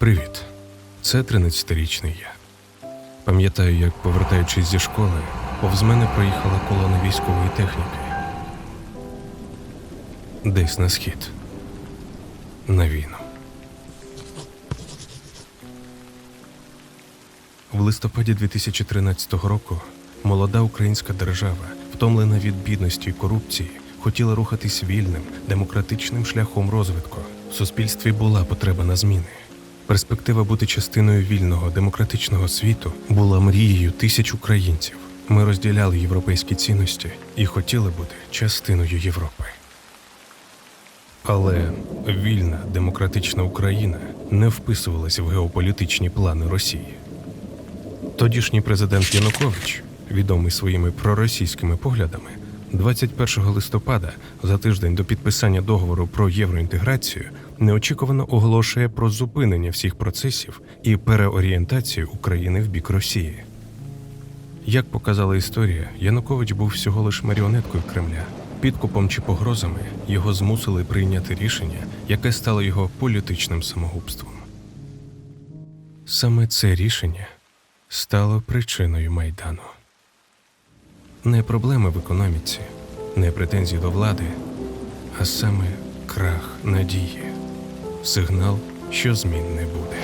Привіт, це 13-річний я. Пам'ятаю, як, повертаючись зі школи, повз мене проїхала колона військової техніки. Десь на схід. На війну. В листопаді 2013 року молода українська держава, втомлена від бідності і корупції, хотіла рухатись вільним, демократичним шляхом розвитку. В суспільстві була потреба на зміни. Перспектива бути частиною вільного демократичного світу була мрією тисяч українців. Ми розділяли європейські цінності і хотіли бути частиною Європи. Але вільна демократична Україна не вписувалася в геополітичні плани Росії. Тодішній президент Янукович, відомий своїми проросійськими поглядами, 21 листопада, за тиждень до підписання договору про євроінтеграцію, неочікувано оголошує про зупинення всіх процесів і переорієнтацію України в бік Росії. Як показала історія, Янукович був всього лиш маріонеткою Кремля. Підкупом чи погрозами його змусили прийняти рішення, яке стало його політичним самогубством. Саме це рішення стало причиною майдану. Не проблеми в економіці, не претензії до влади, а саме крах надії, сигнал, що змін не буде.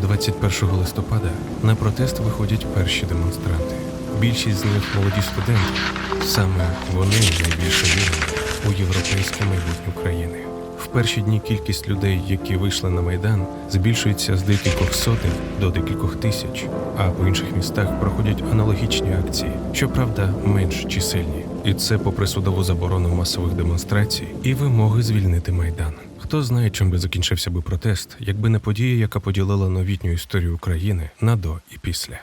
21 листопада на протест виходять перші демонстранти. Більшість з них молоді студенти. Саме вони найбільше вірили у європейське майбутнє України. В перші дні кількість людей, які вийшли на майдан, збільшується з декількох сотень до декількох тисяч, а по інших містах проходять аналогічні акції, щоправда, менш чисельні. І це попри судову заборону масових демонстрацій і вимоги звільнити майдан. Хто знає, чим би закінчився би протест, якби не подія, яка поділила новітню історію України на до і після.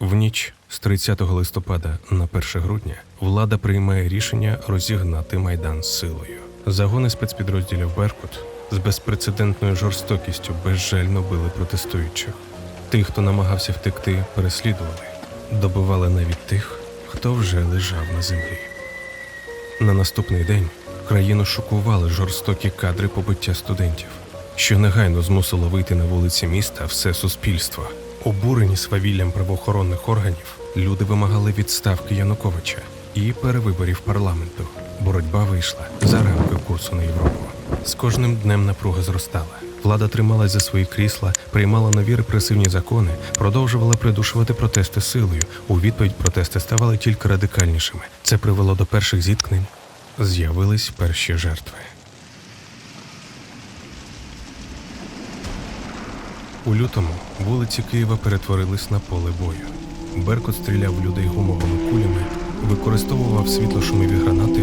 В ніч з 30 листопада на 1 грудня влада приймає рішення розігнати майдан силою. Загони спецпідрозділів Беркут з безпрецедентною жорстокістю безжально били протестуючих. Тих, хто намагався втекти, переслідували, добивали навіть тих, хто вже лежав на землі. На наступний день країну шокували жорстокі кадри побиття студентів, що негайно змусило вийти на вулиці міста все суспільство. Обурені свавіллям правоохоронних органів, люди вимагали відставки Януковича і перевиборів парламенту. Боротьба вийшла за рамки курсу на Європу. З кожним днем напруга зростала. Влада трималась за свої крісла, приймала нові репресивні закони, продовжувала придушувати протести силою. У відповідь протести ставали тільки радикальнішими. Це привело до перших зіткнень. З'явились перші жертви. У лютому вулиці Києва перетворились на поле бою. Беркут стріляв в людей гумовими кулями, використовував світлошумові гранати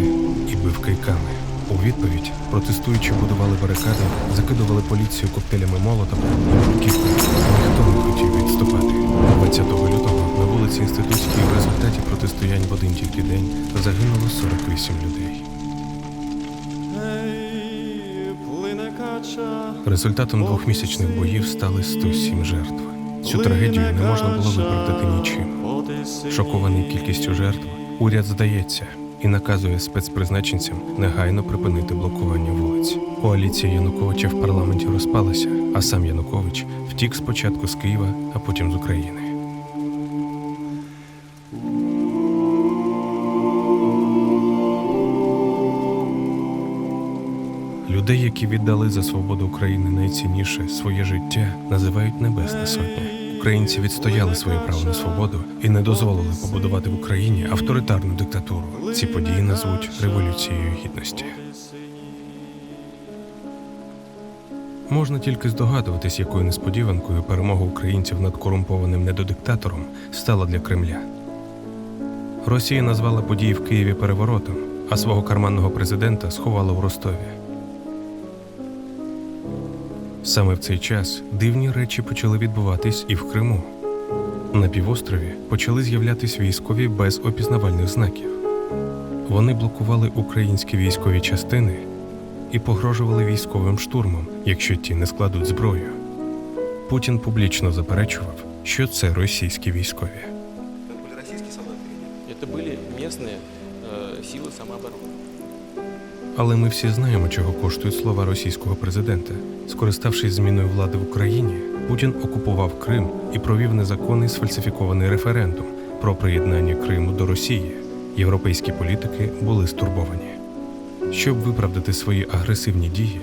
і бив кийками. У відповідь протестуючі будували барикади, закидували поліцію коктейлями молотова і бруківкою. Ніхто не хотів відступати. 20 лютого на вулиці Інститутській в результаті протистоянь в один тільки день загинуло 48 людей. Результатом двохмісячних боїв стали 107 жертв. Цю трагедію не можна було виправдати нічим. Шокований кількістю жертв, уряд здається і наказує спецпризначенцям негайно припинити блокування вулиць. Коаліція Януковича в парламенті розпалася, а сам Янукович втік спочатку з Києва, а потім з України. Людей, які віддали за свободу України найцінніше своє життя, називають Небесна Сотня. Українці відстояли своє право на свободу і не дозволили побудувати в Україні авторитарну диктатуру. Ці події назвуть революцією гідності. Можна тільки здогадуватись, якою несподіванкою перемога українців над корумпованим недодиктатором стала для Кремля. Росія назвала події в Києві переворотом, а свого карманного президента сховала в Ростові. Саме в цей час дивні речі почали відбуватись і в Криму. На півострові почали з'являтись військові без опізнавальних знаків. Вони блокували українські військові частини і погрожували військовим штурмом, якщо ті не складуть зброю. Путін публічно заперечував, що це російські військові. Это были российские солдаты или нет? Это были местные э, силы самообороны. Але ми всі знаємо, чого коштують слова російського президента. Скориставшись зміною влади в Україні, Путін окупував Крим і провів незаконний сфальсифікований референдум про приєднання Криму до Росії. Європейські політики були стурбовані. Щоб виправдати свої агресивні дії,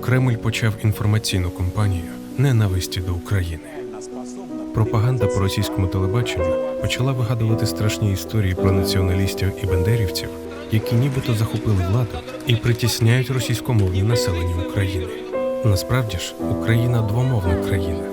Кремль почав інформаційну кампанію ненависті до України. Пропаганда по російському телебаченню почала вигадувати страшні історії про націоналістів і бендерівців, які нібито захопили владу і притісняють російськомовне населення України. Насправді ж, Україна двомовна країна.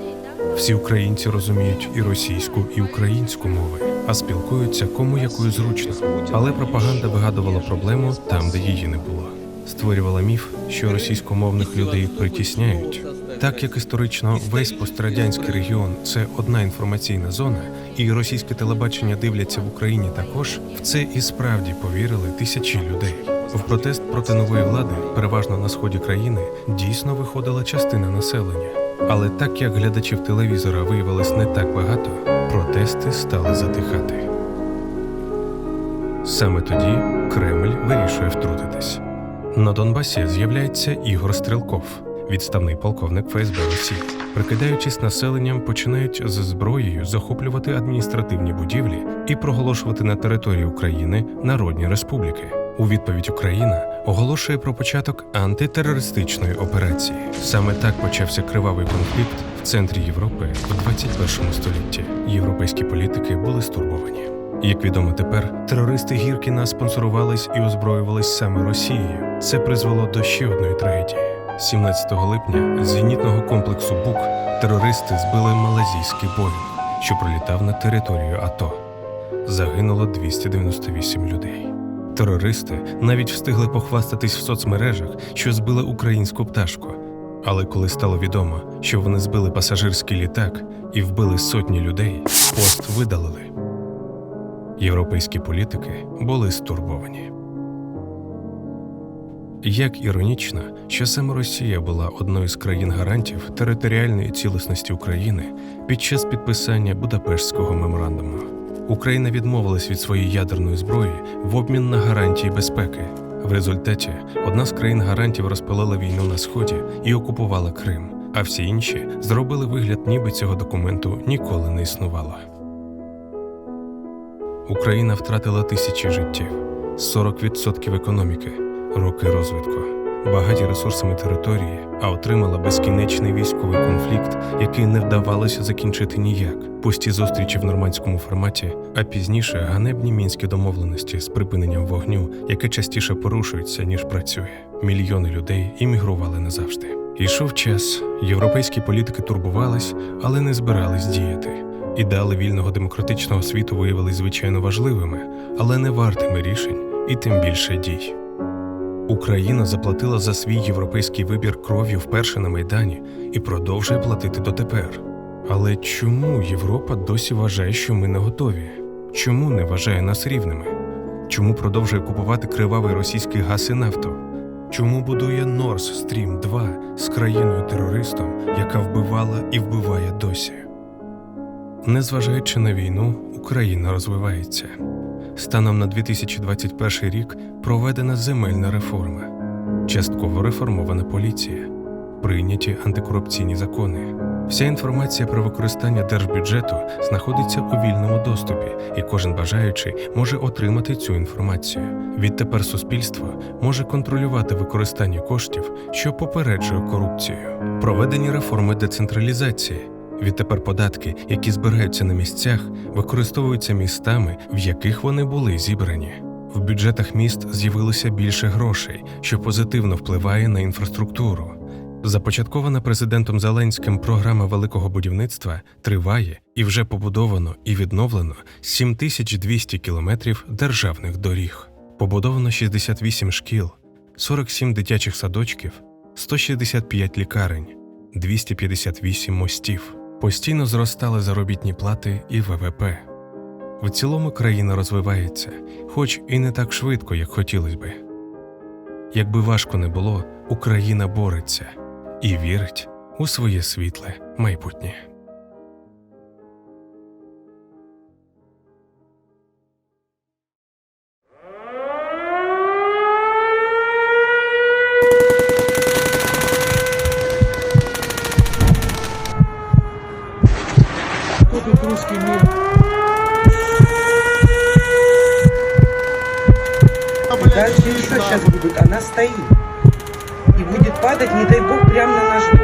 Всі українці розуміють і російську, і українську мови, а спілкуються кому якою зручно. Але пропаганда вигадувала проблему там, де її не було. Створювала міф, що російськомовних людей притісняють. Так як історично весь пострадянський регіон це одна інформаційна зона, і російське телебачення дивляться в Україні також, в це і справді повірили тисячі людей. В протест проти нової влади, переважно на сході країни, дійсно виходила частина населення. Але так як глядачів телевізора виявилось не так багато, протести стали затихати. Саме тоді Кремль вирішує втрутитись. На Донбасі з'являється Ігор Стрелков, відставний полковник ФСБ Росії. Прикидаючись населенням, починають з зброєю захоплювати адміністративні будівлі і проголошувати на території України народні республіки. У відповідь Україна оголошує про початок антитерористичної операції. Саме так почався кривавий конфлікт в центрі Європи в 21 столітті. Європейські політики були стурбовані. Як відомо тепер, терористи Гіркіна спонсорувались і озброювались саме Росією. Це призвело до ще одної трагедії. 17 липня з зенітного комплексу БУК терористи збили малазійський Боїнг, що пролітав на територію АТО. Загинуло 298 людей. Терористи навіть встигли похвастатись в соцмережах, що збили українську пташку. Але коли стало відомо, що вони збили пасажирський літак і вбили сотні людей, пост видалили. Європейські політики були стурбовані. Як іронічно, що саме Росія була одною з країн-гарантів територіальної цілісності України під час підписання Будапештського меморандуму. Україна відмовилась від своєї ядерної зброї в обмін на гарантії безпеки. В результаті одна з країн-гарантів розпалила війну на сході і окупувала Крим, а всі інші зробили вигляд, ніби цього документу ніколи не існувало. Україна втратила тисячі життів, 40% економіки, роки розвитку, багаті ресурсами території, а отримала безкінечний військовий конфлікт, який не вдавалося закінчити ніяк, пусті зустрічі в нормандському форматі, а пізніше ганебні мінські домовленості з припиненням вогню, яке частіше порушується ніж працює. Мільйони людей іммігрували назавжди. Ішов час, європейські політики турбувались, але не збирались діяти. Ідеали вільного демократичного світу виявились звичайно важливими, але не вартими рішень і тим більше дій. Україна заплатила за свій європейський вибір кров'ю вперше на Майдані і продовжує платити дотепер. Але чому Європа досі вважає, що ми не готові? Чому не вважає нас рівними? Чому продовжує купувати кривавий російський газ і нафту? Чому будує Nord Stream 2 з країною терористом, яка вбивала і вбиває досі? Незважаючи на війну, Україна розвивається. Станом на 2021 рік проведена земельна реформа, частково реформована поліція, прийняті антикорупційні закони. Вся інформація про використання держбюджету знаходиться у вільному доступі, і кожен бажаючий може отримати цю інформацію. Відтепер суспільство може контролювати використання коштів, що попереджує корупцію. Проведені реформи децентралізації. Відтепер податки, які збираються на місцях, використовуються містами, в яких вони були зібрані. В бюджетах міст з'явилося більше грошей, що позитивно впливає на інфраструктуру. Започаткована президентом Зеленським програма великого будівництва триває і вже побудовано і відновлено 7200 кілометрів державних доріг. Побудовано 68 шкіл, 47 дитячих садочків, 165 лікарень, 258 мостів. Постійно зростали заробітні плати і ВВП. В цілому країна розвивається, хоч і не так швидко, як хотілося би. Якби важко не було, Україна бореться і вірить у своє світле майбутнє. Сейчас будут. Она стоит. И будет падать, не дай бог, прямо на наш